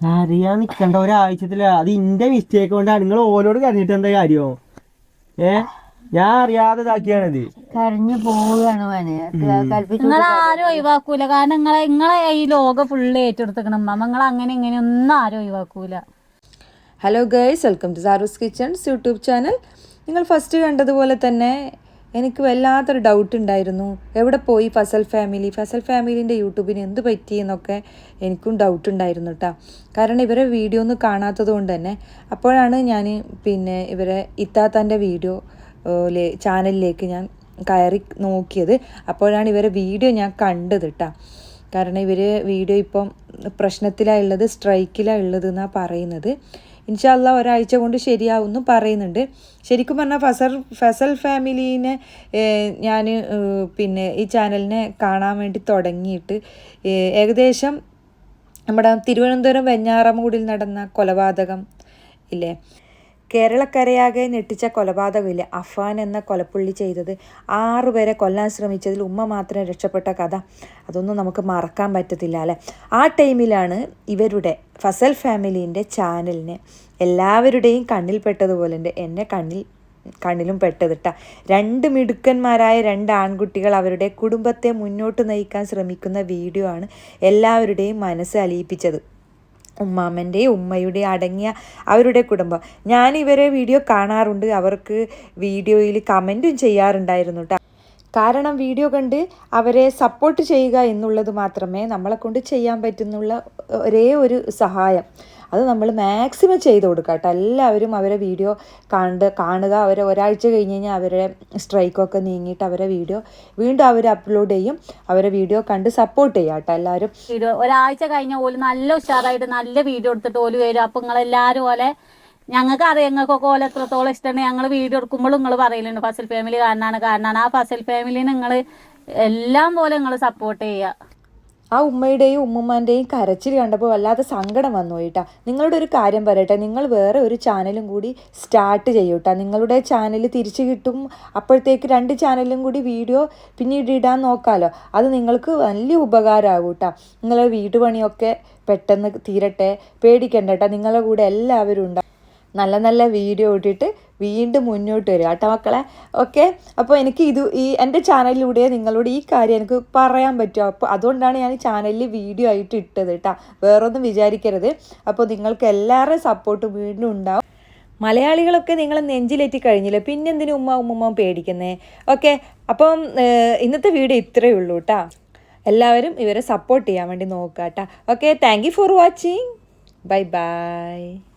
കരയാൻ നിക്കണ്ട ഒരാഴ്ചത്തില. അത് ഇന്റെ മിസ്റ്റേക്ക് കൊണ്ടാണ്. നിങ്ങൾ ഓലോട് കരഞ്ഞിട്ട് എന്താ കാര്യോ? ഏ? ഞാൻ അറിയാതെ ഇതാക്കിയാണിത്. കരഞ്ഞു പോവുകയാണ് മോനെ. കൽപ്പിച്ചു നിങ്ങൾ ആരും ഒഴിവാക്കൂല. കാരണം നിങ്ങളെ നിങ്ങളെ ഈ ലോകം ഫുള്ള് ഏറ്റെടുത്തേക്കണം അമ്മ നിങ്ങൾ അങ്ങനെ ഇങ്ങനെ ഒന്നും ആരും ഒഴിവാക്കൂല. Hello girls welcome to Saru's kitchens YouTube channel നിങ്ങൾ ഫസ്റ്റ് കണ്ടതുപോലെ തന്നെ എനിക്ക് വല്ലാത്തൊരു ഡൗട്ട് ഉണ്ടായിരുന്നു. എവിടെ പോയി ഫസൽ ഫാമിലി ഫസൽ ഫാമിലിന്റെ യൂട്യൂബിന് എന്ത് പറ്റി എന്നൊക്കെ എനിക്കും ഡൗട്ട് ഉണ്ടായിരുന്നു കേട്ടോ കാരണം ഇവരെ വീഡിയോ ഒന്നും കാണാത്തത് കൊണ്ട് തന്നെ അപ്പോഴാണ് ഞാൻ പിന്നെ ഇവരെ ഇത്താത്തന്റെ വീഡിയോ ചാനലിലേക്ക് ഞാൻ കയറി നോക്കിയത്. അപ്പോഴാണ് ഇവരെ വീഡിയോ ഞാൻ കണ്ടത് കേട്ടോ കാരണം ഇവർ വീഡിയോ ഇപ്പം പ്രശ്നത്തിലാണ് ഉള്ളത് സ്ട്രൈക്കിലാണ് ഉള്ളത് എന്നാണ് പറയുന്നത്. ഇൻഷാല്ല ഒരാഴ്ച കൊണ്ട് ശരിയാവുമെന്ന് പറയുന്നുണ്ട്. ശരിക്കും പറഞ്ഞാൽ ഫസൽ ഫസൽ ഫാമിലീനെ ഞാൻ പിന്നെ ഈ ചാനലിനെ കാണാൻ വേണ്ടി തുടങ്ങിയിട്ട് ഏകദേശം നമ്മുടെ തിരുവനന്തപുരം വെഞ്ഞാറമൂടിൽ നടന്ന കൊലപാതകം ഇല്ലേ? കേരളക്കരയാകെ ഞെട്ടിച്ച കൊലപാതകമില്ലേ? അഫാൻ എന്ന കൊലപ്പുള്ളി ചെയ്തത് ആറുപേരെ കൊല്ലാൻ ശ്രമിച്ചതിൽ ഉമ്മ മാത്രം രക്ഷപ്പെട്ട കഥ. അതൊന്നും നമുക്ക് മറക്കാൻ പറ്റത്തില്ല അല്ലേ? ആ ടൈമിലാണ് ഇവരുടെ ഫസൽ ഫാമിലീന്റെ ചാനലിന് എല്ലാവരുടെയും കണ്ണിൽ പെട്ടതുപോലെ ഉണ്ട് എന്നെ കണ്ണിൽ കണ്ണിലും പെട്ടതിട്ട രണ്ട് മിടുക്കന്മാരായ രണ്ട് ആൺകുട്ടികൾ അവരുടെ കുടുംബത്തെ മുന്നോട്ട് നയിക്കാൻ ശ്രമിക്കുന്ന വീഡിയോ ആണ് എല്ലാവരുടെയും മനസ്സ് അലിയിപ്പിച്ചത്. ഉമ്മാമ്മന്റെയും ഉമ്മയുടെ അടങ്ങിയ അവരുടെ കുടുംബം. ഞാൻ ഇവരെ വീഡിയോ കാണാറുണ്ട്. അവർക്ക് വീഡിയോയിൽ കമന്റും ചെയ്യാറുണ്ടായിരുന്നു കേട്ടോ കാരണം വീഡിയോ കണ്ട് അവരെ സപ്പോർട്ട് ചെയ്യുക എന്നുള്ളത് മാത്രമേ നമ്മളെ കൊണ്ട് ചെയ്യാൻ പറ്റുന്നുള്ള ഒരേ ഒരു സഹായം. അത് നമ്മൾ മാക്സിമം ചെയ്ത് കൊടുക്കുക കേട്ടോ. എല്ലാവരും അവരെ വീഡിയോ കണ്ട് കാണുക. അവരെ ഒരാഴ്ച കഴിഞ്ഞ് കഴിഞ്ഞാൽ അവരെ സ്ട്രൈക്കൊക്കെ നീങ്ങിയിട്ട് അവരെ വീഡിയോ വീണ്ടും അവർ അപ്ലോഡ് ചെയ്യും. അവരെ വീഡിയോ കണ്ട് സപ്പോർട്ട് ചെയ്യുക കേട്ടോ എല്ലാവരും. ഒരാഴ്ച കഴിഞ്ഞ ഓൽ നല്ല ഉഷാറായിട്ട് നല്ല വീഡിയോ എടുത്തിട്ട് ഓൽ വരും. അപ്പം നിങ്ങളെല്ലാവരും ഓലെ ഞങ്ങൾക്ക് അറിയാം ഞങ്ങൾക്കൊക്കെ ഓല എത്രത്തോളം ഇഷ്ടമാണ്. ഞങ്ങൾ വീഡിയോ എടുക്കുമ്പോൾ നിങ്ങൾ പറയലുണ്ട് ഫസൽ ഫാമിലി കാരണമാണ് കാരണമാണ് ആ ഫസൽ ഫാമിലി നിങ്ങൾ എല്ലാം പോലെ നിങ്ങൾ സപ്പോർട്ട് ചെയ്യുക. ആ ഉമ്മയുടെയും ഉമ്മുമ്മാന്റെയും കരച്ചിൽ കണ്ടപ്പോൾ വല്ലാത്ത സങ്കടം വന്നു പോയിട്ടാ നിങ്ങളുടെ ഒരു കാര്യം പറയട്ടെ നിങ്ങൾ വേറെ ഒരു ചാനലും കൂടി സ്റ്റാർട്ട് ചെയ്യൂട്ടാ. നിങ്ങളുടെ ചാനൽ തിരിച്ചു കിട്ടും അപ്പോഴത്തേക്ക് രണ്ട് ചാനലും കൂടി വീഡിയോ പിന്നീട് ഇടാൻ നോക്കാമല്ലോ അത് നിങ്ങൾക്ക് വലിയ ഉപകാരമാകും കേട്ടോ നിങ്ങളെ വീട് പണിയൊക്കെ പെട്ടെന്ന് തീരട്ടെ പേടിക്കണ്ട കേട്ടോ. നിങ്ങളുടെ കൂടെ എല്ലാവരും ഉണ്ടാവും. നല്ല നല്ല വീഡിയോ ഇട്ടിട്ട് വീണ്ടും മുന്നോട്ട് വരിക കേട്ടോ മക്കളെ. ഓക്കെ അപ്പോൾ എനിക്ക് ഇത് ഈ എന്റെ ചാനലിലൂടെ നിങ്ങളോട് ഈ കാര്യം എനിക്ക് പറയാൻ പറ്റും അപ്പോൾ അതുകൊണ്ടാണ് ഞാൻ ചാനലിൽ വീഡിയോ ആയിട്ട് ഇട്ടത് കേട്ടോ. വേറൊന്നും വിചാരിക്കരുത്. അപ്പോൾ നിങ്ങൾക്ക് എല്ലാവരുടെയും സപ്പോർട്ട് വീണ്ടും ഉണ്ടാവും. മലയാളികളൊക്കെ നിങ്ങൾ നെഞ്ചിലെത്തി കഴിഞ്ഞില്ല? പിന്നെന്തിനു ഉമ്മ ഉമ്മ പേടിക്കുന്നേ? ഓക്കെ അപ്പം ഇന്നത്തെ വീഡിയോ ഇത്രയേ ഉള്ളൂ കേട്ടോ. എല്ലാവരും ഇവരെ സപ്പോർട്ട് ചെയ്യാൻ വേണ്ടി നോക്കുക കേട്ടോ. Okay thank you for watching bye bye